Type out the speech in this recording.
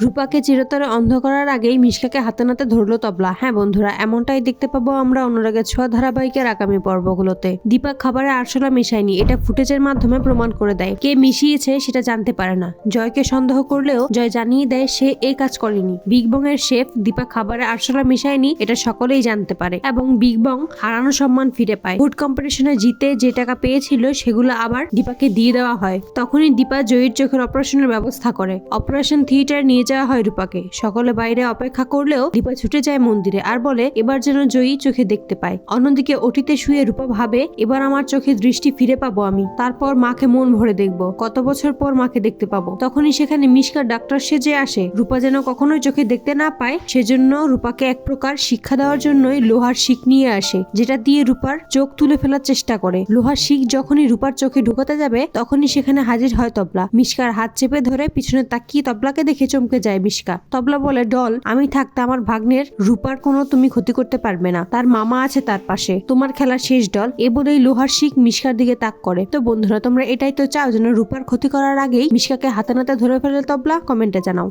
রূপাকে চিরতরে অন্ধ করার আগেই মিশকাকে হাতে নাতে ধরলো তবলা। হ্যাঁ বন্ধুরা, এমনটাই দেখতে পাবো আমরা অনুরাগের ছোঁয়া ধারাবাহিকের আগামী পর্বগুলোতে। দীপা খাবারে আরশোলা মিশায়নি, এটা ফুটেজের মাধ্যমে প্রমাণ করে দেয়। কে মিশিয়েছে সেটা জানতে পারে না। জয়কে সন্দেহ করলেও জয় জানিয়ে দেয় সে এই কাজ করেনি। বিগ বং এর শেফ দীপা খাবারে আরশোলা মিশায়নি, এটা সকলেই জানতে পারে। এবং বিগ বং হারানো সম্মান ফিরে পায়। ফুড কম্পিটিশনে জিতে যে টাকা পেয়েছিল, সেগুলো আবার দীপাকে দিয়ে দেওয়া হয়। তখনই দীপা জয়ীর চোখের অপারেশনের ব্যবস্থা করে। অপারেশন থিয়েটার নিয়ে যাওয়া হয় রূপাকে। সকলে বাইরে অপেক্ষা করলেও দীপা ছুটে যায় মন্দিরে আর বলে, এবার যেন জয়ী চোখে দেখতে পায় অন্যদিকে অটিতে শুয়ে রূপা ভাবে, এবার আমার চোখে দৃষ্টি ফিরে পাবো আমি। তারপর মাকে মন ভরে দেখব। কত বছর পর মাকে দেখতে পাবো? তখনই সেখানে মিশকা ডাক্তার সেজে আসে। রূপা যেন কখনোই চোখে দেখতে না পায়, সেজন্য রূপাকে এক প্রকার শিক্ষা দেওয়ার জন্যই লোহার শিক নিয়ে আসে, যেটা দিয়ে রূপার চোখ তুলে ফেলার চেষ্টা করে। লোহার শিখ যখনই রূপার চোখে ঢুকাতে যাবে, তখনই সেখানে হাজির হয় তবলা। মিশকার হাত চেপে ধরে পিছনে তাকিয়ে তবলাকে দেখে চমকে যায় মিশকা। তবলা বলে ডল আমি থাকতে আমার ভাগ্নের রূপার কোনো তুমি ক্ষতি করতে পারবে না। তার মামা আছে তার পাশে। তোমার খেলা শেষ ডল এ বলেই লোহার শিখ মিশকার দিকে তাক করে। তো বন্ধুরা, তোমরা এটাই তো চাও যেন রূপার ক্ষতি করার আগেই মিশকাকে হাতে নাতে ধরে ফেলে তবলা? কমেন্টে জানাও।